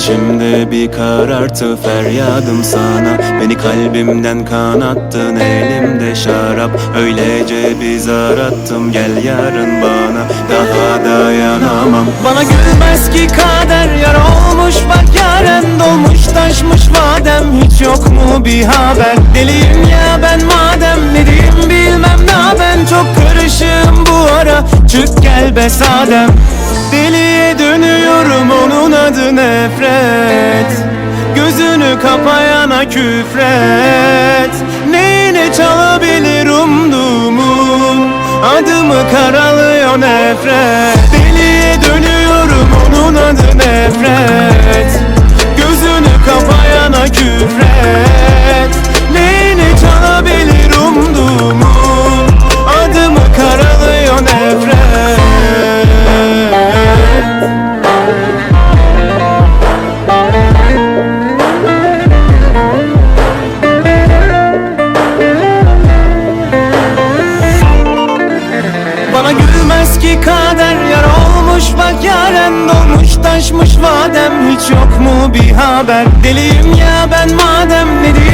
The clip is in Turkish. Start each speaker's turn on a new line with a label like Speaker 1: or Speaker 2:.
Speaker 1: İçimde bir karartı feryadım sana. Beni kalbimden kanattın elimde şarap. Öylece bir zar attım gel yarın bana. Daha dayanamam.
Speaker 2: Bana gülmez ki kader Yar olmuş bak yaren dolmuş taşmış vadem Hiç yok mu bir haber? Deliyim ya ben madem Ne diyeyim bilmem ne. Ben Çok karışığım bu ara. Çık gel be sadem. Deliye dönüyorum onun adı nefret. Gözünü kapayana küfret. Neyine çalabilir umduğumun? Adımı karalıyor nefret taşmış vadem Hiç yok mu bir haber? Deliyim ya ben madem ne diyeyim